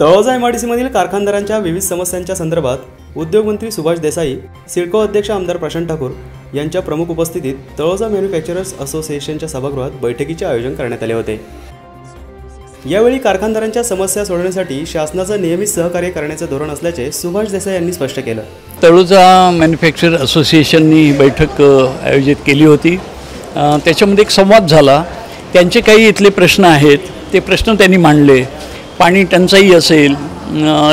Taloja M D सीमधील कारखानदारांच्या विविध समस्यांच्या संदर्भात उद्योगमंत्री सुभाष देसाई सिडको अध्यक्ष आमदार प्रशांत ठाकूर यांच्या प्रमुख उपस्थितीत तळोजा मॅन्युफॅक्चरर्स असोसिएशनच्या सभागृहात बैठकीचे आयोजन करण्यात आले होते. यावेळी कारखानदारांच्या समस्या सोडवण्यासाठी शासनाचं नियमित सहकार्य करण्याचं धोरण असल्याचे सुभाष देसाई यांनी स्पष्ट केलं. तळोजा मॅन्युफॅक्चर असोसिएशननी ही बैठक आयोजित केली होती. त्याच्यामध्ये एक संवाद झाला. त्यांचे काही इथले प्रश्न आहेत ते प्रश्न त्यांनी मांडले. पाणी टंचाई असेल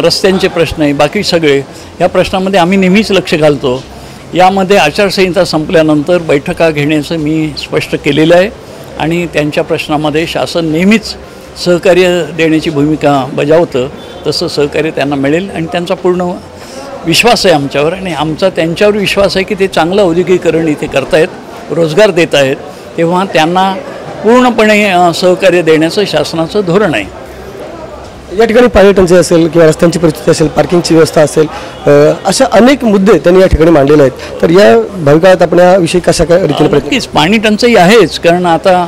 रस्त्यांचे प्रश्न आहे बाकी सगळे या प्रश्नामध्ये आम्ही नेहमीच लक्ष घालतो. यामध्ये आचारसंहिता संपल्यानंतर बैठका घेण्याचं मी स्पष्ट केलेलं आहे आणि त्यांच्या प्रश्नामध्ये शासन नेहमीच सहकार्य देण्याची भूमिका बजावतं तसं सहकार्य त्यांना मिळेल आणि त्यांचा पूर्ण विश्वास आहे आमच्यावर आणि आमचा त्यांच्यावर विश्वास आहे की ते चांगलं औद्योगिकरण इथे करतायत रोजगार देत आहेत तेव्हा त्यांना पूर्णपणे सहकार्य देण्याचं शासनाचं धोरण आहे. या ठिकाणी पर्यटनचे असेल किंवा रस्त्यांची परिस्थिती असेल पार्किंगची व्यवस्था असेल अशा अनेक मुद्दे त्यांनी या ठिकाणी मांडलेले आहेत. तर या भविकाळात आपण याविषयी कशा काय रीतीने प्रयत्न पाणी टंचाई आहेच कारण आता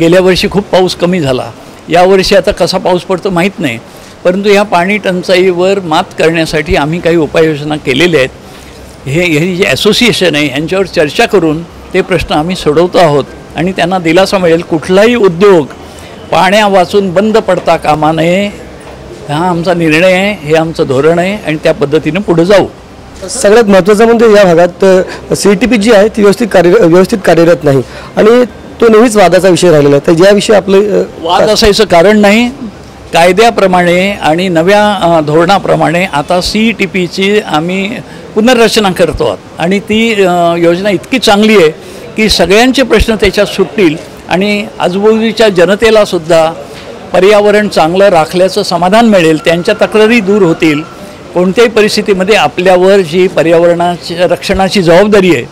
गेल्या वर्षी खूप पाऊस कमी झाला. यावर्षी आता कसा पाऊस पडतो माहीत नाही परंतु ह्या पाणी टंचाईवर मात करण्यासाठी आम्ही काही उपाययोजना केलेल्या आहेत. हे हे जे असोसिएशन आहे यांच्यावर चर्चा करून ते प्रश्न आम्ही सोडवतो आहोत आणि त्यांना दिलासा मिळेल. कुठलाही उद्योग पाण्या वाचून बंद पडता कामा नये हा आमचा निर्णय आहे हे आमचं धोरण आहे आणि त्या पद्धतीनं पुढे जाऊ. सगळ्यात महत्त्वाचं म्हणजे या भागात सी टी पी जी आहे ती व्यवस्थित कार्य व्यवस्थित कार्यरत नाही. आणि तो नेहमीच वादाचा विषय राहिलेला आहे. तर याविषयी आपलं वाद असायचं कारण नाही. कायद्याप्रमाणे आणि नव्या धोरणाप्रमाणे आता सी टी पीची आम्ही पुनर्रचना करतो आहोत. आणि ती योजना इतकी चांगली आहे की सगळ्यांचे प्रश्न त्याच्यात सुटतील आणि आजूबाजूच्या जनतेला सुद्धा पर्यावरण चांगलं राखल्याचं समाधान मिळेल त्यांच्या तक्रारी दूर होतील. कोणत्याही परिस्थितीमध्ये आपल्यावर जी पर्यावरणाची रक्षणाची जबाबदारी आहे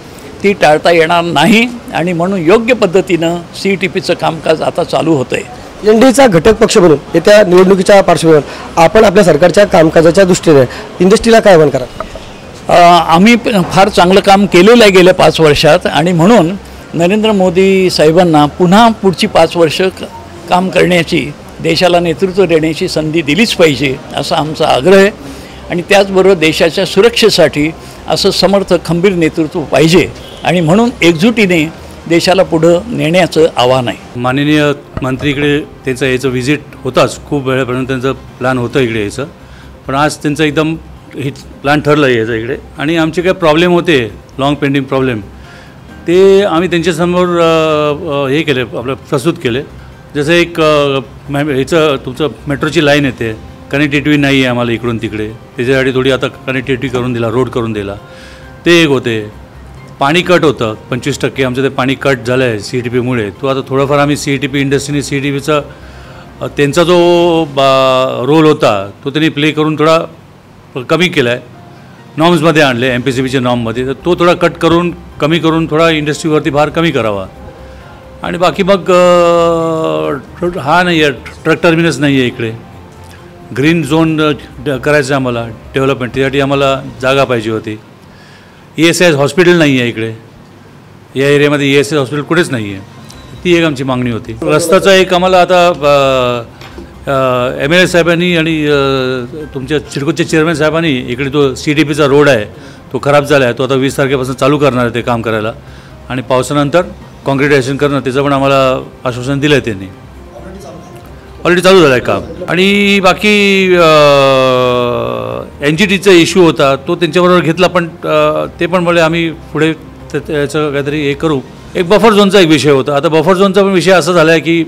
ती टाळता येणार नाही आणि म्हणून योग्य पद्धतीनं सी टी पीचं कामकाज आता चालू होतं आहे एनडीचा घटक पक्ष म्हणून येत्या निवडणुकीच्या पार्श्वभूमीवर आपण आपल्या सरकारच्या कामकाजाच्या दृष्टीने इंडस्ट्रीला काय आव्हान करा आम्ही फार चांगलं काम केलेलं आहे गेल्या पाच वर्षात आणि म्हणून नरेंद्र मोदी साहेबांना पुन्हा पुढची पाच वर्ष काम करण्याची देशाला नेतृत्व देण्याची संधी दिलीच पाहिजे असा आमचा आग्रह आहे. आणि त्याचबरोबर देशाच्या सुरक्षेसाठी असं समर्थ खंबीर नेतृत्व पाहिजे. आणि म्हणून एकजुटीने देशाला पुढं नेण्याचं आव्हान आहे. माननीय मंत्री इकडे त्यांचं यायचं व्हिजिट होताच. खूप वेळापर्यंत त्यांचं प्लॅन होतं इकडे यायचं. पण आज त्यांचं एकदम हे प्लॅन ठरलं यायचं इकडे. आणि आमचे काही प्रॉब्लेम होते लॉंग पेंडिंग प्रॉब्लेम ते आम्ही त्यांच्यासमोर हे केले आपलं प्रस्तुत केले. जसं एक अ, ह्याचं तुमचं मेट्रोची लाईन येते. कनेक्टिव्हिटी नाही आहे आम्हाला इकडून तिकडे. त्याच्यासाठी थोडी आता कनेक्टिव्हिटी करून दिला रोड करून दिला. ते एक होते. पाणी कट होतं पंचवीस टक्के. आमचं ते पाणी कट झालं आहे सी टी पीमुळे. तो आता थोडंफार आम्ही सी टी पी इंडस्ट्रीने सी टी पीचा त्यांचा जो बा रोल होता तो त्यांनी प्ले करून थोडा कमी केला आहे नॉर्म्समध्ये आणले एम पी सी बीच्या नॉर्ममध्ये. तर तो थोडा कट करून कमी करून थोडा इंडस्ट्रीवरती भार कमी करावा. आणि बाकी मग हा नाही आहे ट्रक टर्मिनस नाही आहे इकडे. ग्रीन झोन करायचं आहे आम्हाला डेव्हलपमेंट. त्यासाठी आम्हाला जागा पाहिजे होती. ई एस आय हॉस्पिटल नाही आहे इकडे. या एरियामध्ये ई एस आय हॉस्पिटल कुठेच नाही आहे. ती एक आमची मागणी होती. रस्ताचा एक आम्हाला आता एम एल ए साहेबांनी आणि तुमच्या सिडकोच्या चेअरमॅन साहेबांनी इकडे तो सी डी पीचा रोड आहे तो खराब झाला आहे. तो आता वीस तारखेपासून चालू करणार आहे ते काम करायला. आणि पावसानंतर कॉन्क्रिटायझेशन करणं त्याचं पण आम्हाला आश्वासन दिलं आहे त्यांनी. ऑलरेडी चालू झालं आहे काम. आणि बाकी एन जी टीचा इश्यू होता तो त्यांच्याबरोबर घेतला पण ते पण बोलले आम्ही पुढे त्याचं काहीतरी हे करू. एक बफर झोनचा एक विषय होता. आता बफर झोनचा पण विषय असा झाला आहे की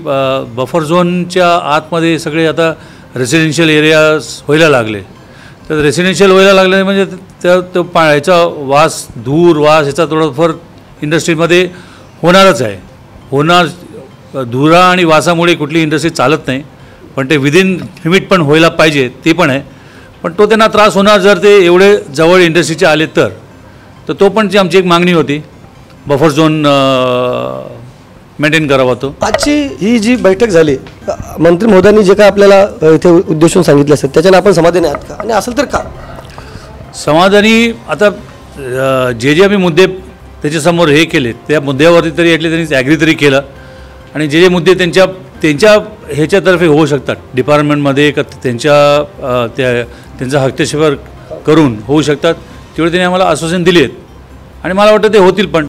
बफर झोनच्या आतमध्ये सगळे आता रेसिडेन्शियल एरिया व्हायला लागले. तर रेसिडेन्शियल व्हायला लागले म्हणजे त्या तो पा ह्याचा वास धूर वास ह्याचा थोडाफार इंडस्ट्रीमध्ये होणारच आहे. होणार धुरा आणि वासामुळे कुठली इंडस्ट्री चालत नाही पण ते विदिन लिमिट पण व्हायला पाहिजे ते पण आहे. पण तो त्यांना त्रास होणार जर ते एवढे जवळ इंडस्ट्रीचे आले तर. तर तो पण जी आमची एक मागणी होती बफर झोन मेंटेन करावा तो. आजची ही जी बैठक झाली मंत्री महोदयांनी जे काय आपल्याला इथे उद्देशून सांगितलं असेल त्याच्याने आपण समाधानी आहात का? आणि असेल तर का? समाधानी आता जे जे आम्ही मुद्दे त्याच्यासमोर हे केले त्या मुद्द्यावरती तरी ॲटली त्यांनी ॲग्री तरी केलं. आणि जे जे मुद्दे त्यांच्या त्यांच्या ह्याच्यातर्फे होऊ शकतात. डिपार्टमेंटमध्ये एक त्यांच्या त्या त्यांचा हस्तक्षेप करून होऊ शकतात. तेवढे त्यांनी आम्हाला आश्वासन दिले आहेत आणि मला वाटतं ते होतील पण.